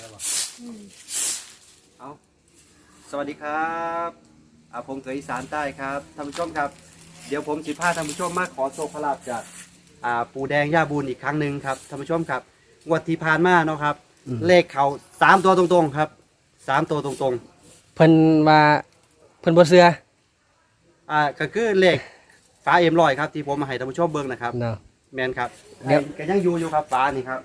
แล้วบอกอืมเอาสวัสดีครับอ่าผมเกยอีสานใต้ครับท่านผู้ชมครับ เดี๋ยวผมสิพาท่านผู้ชมมาขอโชคลาภจากอ่าปูแดงย่าบูนอีกครั้งหนึ่งครับท่านผู้ชมครับงวดที่ผ่านมาเนาะครับอืมเลขเขาสามตัวตรงๆครับสามตัวตรงเพิ่นว่าเพิ่นบ่เชื่อๆอ่าก็คือเลขฟ้าเอ็มลอยครับที่ผมมาให้ท่านผู้ชมเบิ่งนะครับ เนาะ แมนครับเดี๋ยว ก็ยังอยู่อยู่ครับฟ้านี่ครับ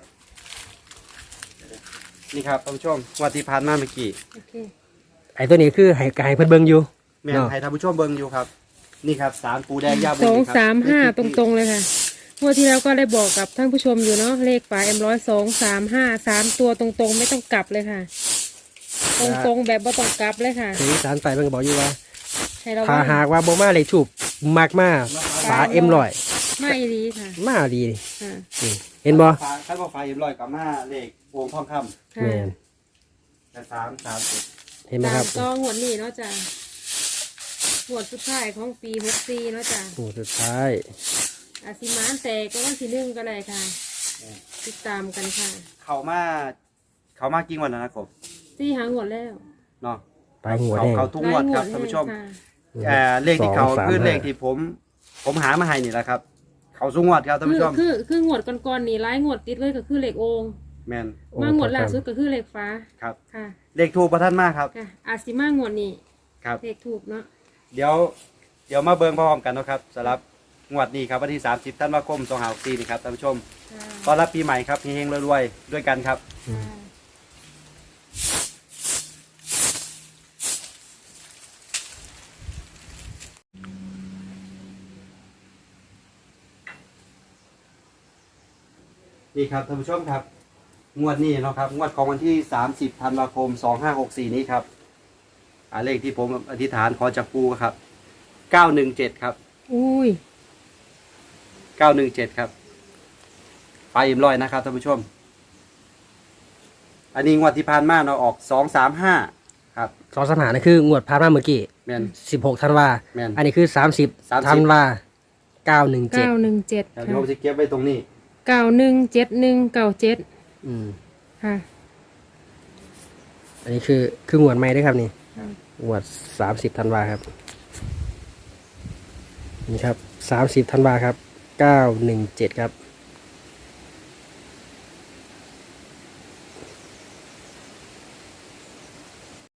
นี่ครับท่านผู้ชมงวดที่ผ่านมาเมื่อกี้โอเคไอ้ตัวนี้คือให้กายเพิ่นเบิ่งอยู่ แม่นเนาะ ให้ท่านผู้ชมเบิ่งอยู่ครับ นี่ครับสารปูแดงยาบุญสองนี่ครับสามห้านี่ตคือรงๆเลยค่ะงวดที่แล้วก็ได้บอกกับท่านผู้ชมอยู่เนาะเลขฝาเอ็มร้อยสองสามห้าสามตัวตรงๆ ไม่ต้องกลับเลยค่ะ ตรงๆแบบไม่ต้องกลับเลยค่ะเสียงอีสานใต้เพิ่นก็บอกอยู่ว่าให้เราถ้าหากว่าบ่มาเลขถูกมากมาฝาเอ็มร้อยไม่ดีค่ะมาดีนี่ค่ะนี่ เห็นบ่ฟ้าคันว่าฟ้าเอ็มลอยกับมาเลขวงทองคแม่นำแต่สามสามสิบเห็นไหมตาครัมบก็งวดนี้เนาะจ้ะงวดสุดท้ายของปีหกสี่เนาะจ้ะโอ้สุดท้ายอาซิมานแต่ก็วันที่หนึ่งก็เลยค่ะ ติดตามกันค่ะ เขามา เขามากี่วันแล้วนะครับที่หางวดแล้วเนาะปลายหัวเขาแดง เขาทุกงวดครับหลยท่านผู้ชมค่ะ เอ่อเลขที่เขาสองสามคือเลขห้าที่ผม ผมหามาให้นี่แหละครับ เขาทุกงวดครับท่านคือผู้ชมคือคืองวดก่อนๆนี่ร้ายงวดติดเลยก็คือเลขโองแมนโอ้มางวดครับล่าสุดก็คือเลขฟ้าครับค่ะเลขถูกประท่านมากครับค่ะอาซิมางวดนี้ครับเลขถูกเนาะเดี๋ยวเดี๋ยวมาเบิ่งพร้อมกันเนาะครับสำหรับงวดนี้ครับวันที่ 30ธันวาคม2564นี่ครับท่านผู้ชมค่ะต้อนรับปีใหม่ครับเฮงๆรวยๆด้วยกันครับอืม นี่ครับท่านผู้ชมครับ งวดนี้เนาะครับ งวดของวันที่ 30ธันวาคม 2564 นี้ครับอ่าเลขที่ผมอธิษฐานขอจากปูครับ 917 ครับ อุ้ย 917 ครับไปอิ่มร้อยนะครับท่านผู้ชม อันนี้งวดที่ผ่านมาเนาะออก 235 ครับ สองสถานนั่นคืองวดผ่านมาเมื่อกี้แมน16ธันวาแม่นอันนี้คือ30 30 ธันวาเก้า917หนึ่งเจ็ดเดี๋ยวค่ะ ผมจะเก็บไว้ตรงนี้ เก้าหนึ่งเจ็ดหนึ่งเก้าเจ็ดอืม ค่ะ อันนี้คือคืองวดใหม่ด้วยครับนี่ครับ งวด30ธันวาครับ นี่ครับ30ธันวาครับ917ครับ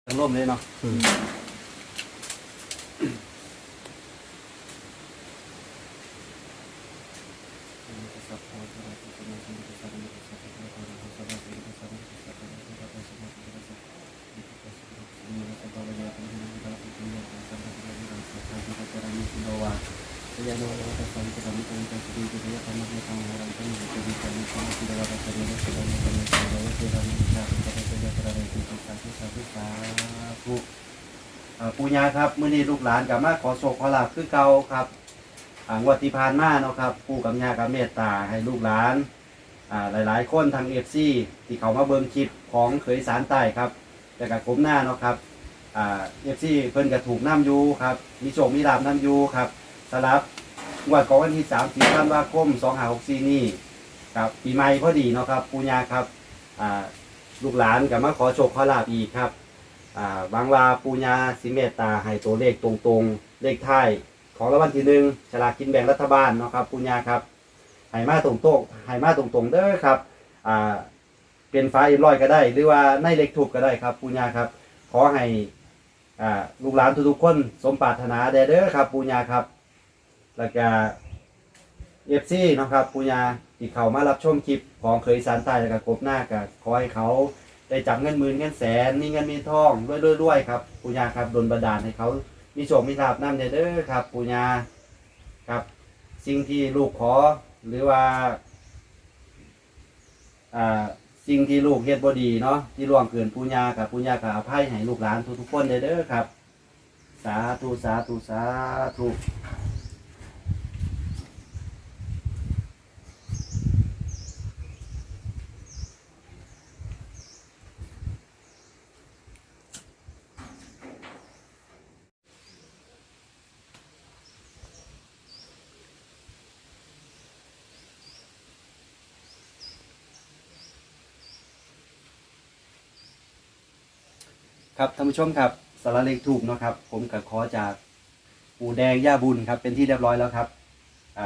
ทั้งร่มเลยเนาะ อืม อ่า ปูญาครับ มื้อนี้ลูกหลานกับมาขอโชคขอลาภคือเก่าครับ อ่างวดที่ผ่านมาเนาะครับปู่กับย่ากับเมตตาให้ลูกหลานอ่าหลายๆ คนทาง FC ที่เขามาเบิ่งคลิปของเขยสารใต้ครับแต่กับผมหน้าเนาะครับอ่า FC เพิ่นก็ถูกน้ำอยูครับมีโชคมีลาบน้ำอยูครับสำหรับงวดของวันที่30ธันวาคม2564นี้ครับปีใหม่พอดีเนาะครับปูญาครับอ่าลูกหลานกับมาขอโชคขอลาภอีกครับอ่าบางว่าปูญาสิเมตตาให้ตัวเลขตรงๆ เลขท้าย ของรางวัลที่หนึ่งฉลากกินแบ่งรัฐบาลเนาะครับปูญาครับให้มาตรงๆให้มาตรงๆเด้อครับอ่าเป็นฟ้าอีร้อยก็ได้ หรือว่าในเลขถูกก็ได้ครับปูญาครับ ขอให้อ่าลูกหลานทุกๆคนสมปรารถนาแด่เด้อครับปูญาครับ แล้วก็เอฟซีนาะครับปูญาที่เขามารับชมคลิปของเคยสารใต้แล้วก็กบหน้ากับขอให้เขาได้จับเงินหมื่นเงินแสนมีเงินมีทองด้วยด้วยด้วยครับปูญาครับดลบันดาลให้เขา มีโชคมีลาบน้ำเด้อครับ ปูญาครับ สิ่งที่ลูกขอหรือว่าอ่าสิ่งที่ลูกเฮ็ดบ่ดีเนาะที่ล่วงเกินปูญากับปูญากับอภัยให้ลูกหลานทุกๆคนเด้อครับ สาธุสาธุสาธุ ครับท่านผู้ชมครับสารเลขถูกเนาะครับ ผมกับขอจากปู่แดงย่าบุญครับ เป็นที่เรียบร้อยแล้วครับอ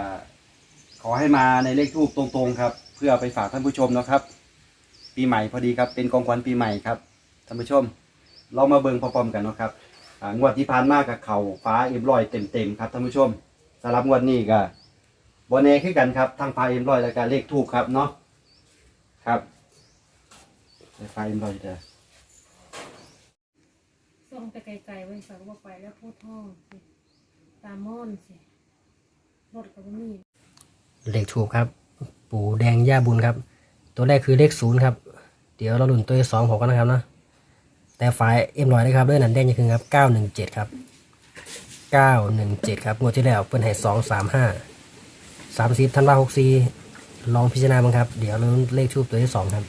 ขอให้มาในเลขทูบตรงๆครับ เพื่อไปฝากท่านผู้ชมนะครับ ปีใหม่พอดีครับ เป็นกองขวัญปีใหม่ครับท่านผู้ชม เรามาเบิ่งพร้อมๆกันเนาะครับงวดที่ผ่านมากับเขาฟ้าเอ็มรอยเต็มๆครับท่านผู้ชมสำหรับงวดนี้ก็บอเน่คือกันครับทางฟ้าเอ็มรอยและการเลขทูบครับเนาะครับฟ้าเอ็มรอยเด้อ ส่งไปไกลๆไว้ฝากว่าไปแล้วพูดท่องสิตามม่อนสิรถกับนี่เลขถูกครับ ปู่แดงย่าบุญครับ ตัวแรกคือเลขศูนย์ครับ เดี๋ยวเราหลุนตัวที่สองผมกันนะครับนะแต่ฝ่ายเอ็มร้อยนะครับด้วยนันแดงยังคือครับเก้าหนึ่งเจ็ดครับเก้าหนึ่งเจ็ดครับงวดที่แล้วเปิ้นให้สองสามห้าสามสิบธันวาหกสี่ลองพิจารณาบ้างครับ เดี๋ยวเราเลขทูบตัวที่สองครับ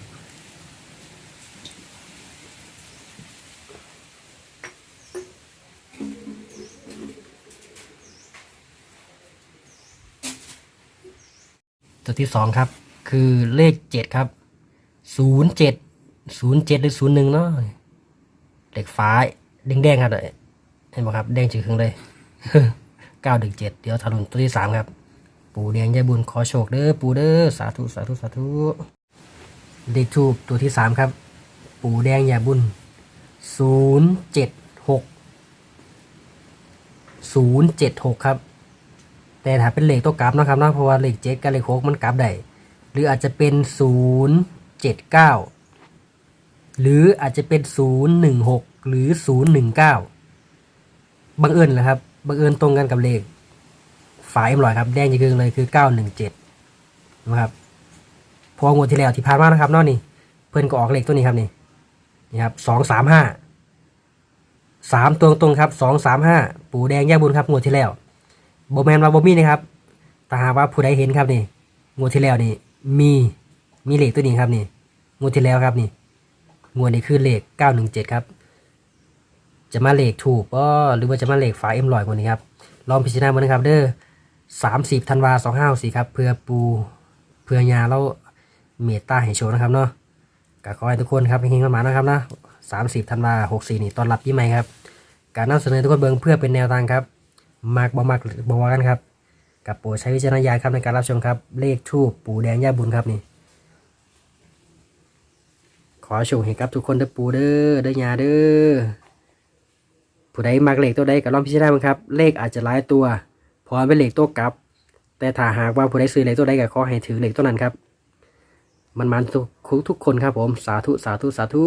ตัวที่สองครับ คือเลขเจ็ดครับศูนย์เจ็ดศูนย์เจ็ดหรือศูนย์หนึ่งเนาะเลขฟ้าแดงๆครับเห็นไหมครับ แดงจืดครึ่งเลยเก้าดึงเจ็ดเดี๋ยวทะลุนตัวที่สามครับ ปู่แดงยายบุญขอโชคเด้อปู่เด้อสาธุสาธุสาธุเลขทูบตัวที่สามครับ ปู่แดงยายบุญศูนย์เจ็ดหกศูนย์เจ็ดหกครับ แต่ถ้าเป็นเลขตัวกลับนะครับนะเพราะว่าเลขเจ็ดกับเลขหกมันกลับได้หรืออาจจะเป็นศูนย์เจ็ดเก้าหรืออาจจะเป็นศูนย์หนึ่งหกหรือศูนย์หนึ่งเก้าบังเอิญแหละครับบังเอิญตรงกันกับเลขฝาเอ็มลอยครับแดงจริงๆเลยคือเก้าหนึ่งเจ็ดนะครับพองวดที่แล้วที่ผ่านมานะครับนาะนี่เพื่อนก็ออกเลขตัวนี้ครับนี่นี่ครับสองสามห้าสามตัวตรงครับสองสามห้าปู่แดงแย่บุญครับงวดที่แล้ว บแมนว่าบมีนะครับแต่หากว่าผู้ใดเห็นครับนี่งวดที่แล้วนี่มีมีเลขตัวนี้ครับนี่งวดที่แล้วครับนี่งวดนี้คือเลขเก้าหนึ่งเจ็ดครับจะมาเลขถูกก็หรือว่าจะมาเลขฝาเอ็มลอยกว่านี้ครับลองพิจารณาดูนะครับ เด้อสามสิบธันวาสองห้าสี่ครับเพื่อปูเพื่อยาแล้วเมตตาให้โชว์นะครับเนาะก็ขอให้ทุกคนครับเฮงๆมานะครับนะสามสิบธันวาหกสี่นี่ตอนรับยี่ใหม่ครับ การนำเสนอทุกคนเบิงเพื่อเป็นแนวทางครับ มักบ่มักบ่ว่ากันครับกับโปรดใช้วิจารณญาณครับในการรับชมครับ เลขทูปปูแดงย่าบุญครับนี่ ขอโชคให้กับทุกคนเด้อปูเด้อเด้อยาเด้อผู้ใดมักเลขตัวใดก็ลองพิจารณาบ้างครับ เลขอาจจะหลายตัวพอเป็นเลขตัวกลับ แต่ถ้าหากว่าผู้ใดซื้อเลขตัวใดก็ขอให้ถือเลขตัวนั้นครับ มันมันทุกทุกคนครับผมสาธุสาธุสาธุ